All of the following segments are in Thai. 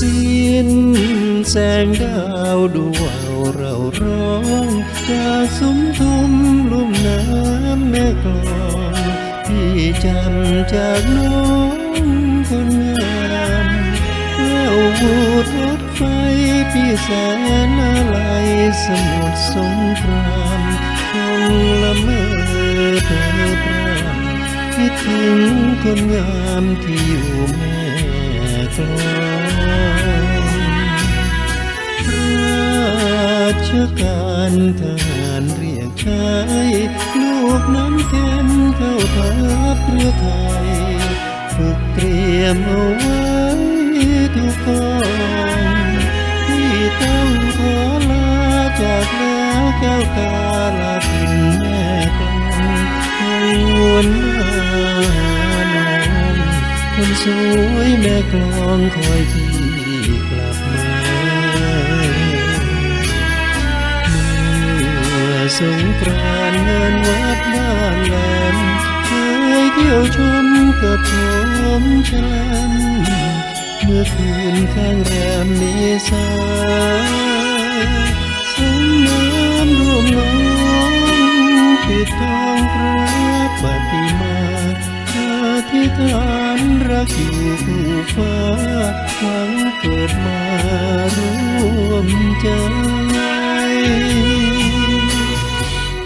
สิ้นแสงดาวดูว่าวเราร้องจากสมทุมลุ่มน้ำแม่กลองที่จำจากน้องคนงามแล้ววูดรถไฟพี่แสนอะไรสมุทรสงครามคงละเมอเธอพรำคิดถึงคนงามที่อยู่แม่ กลองราชการทหารเรียกใช้ลูกน้ำเข็มเข้าทัพเรือไทยฝึกเตรียมเอาไว้ทุกกองที่ต้องขอลาจากแล้วแก้วตาลาทินแม่ สวยแม่กลองคอยพี่กลับมาเมื่อสงกรานต์งานวัดบ้านแหลมเคยเที่ยวชมกับผมฉันเมื่อคืนข้างแรมเมษาสงน้ำรวมน้องปิดทองพระปฏิมา อธิษฐานรักอยู่คู่ฟ้าหวังเกิดมาร่วมใจ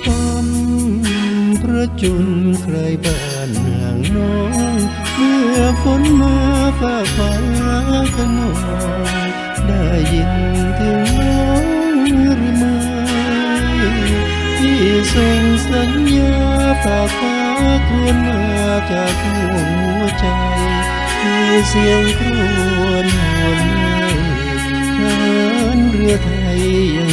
ป้อมพระจุลใครบ้านห่างน้อง เมื่อฝนมาฟ้าฟ้าขนองได้ยินถึงน้องหรือไม่ที่ส่งสัญญา ฝากฟ้าควรมาจากหัวใจมีเสียงครวญหวนให้ทหารเรือไทย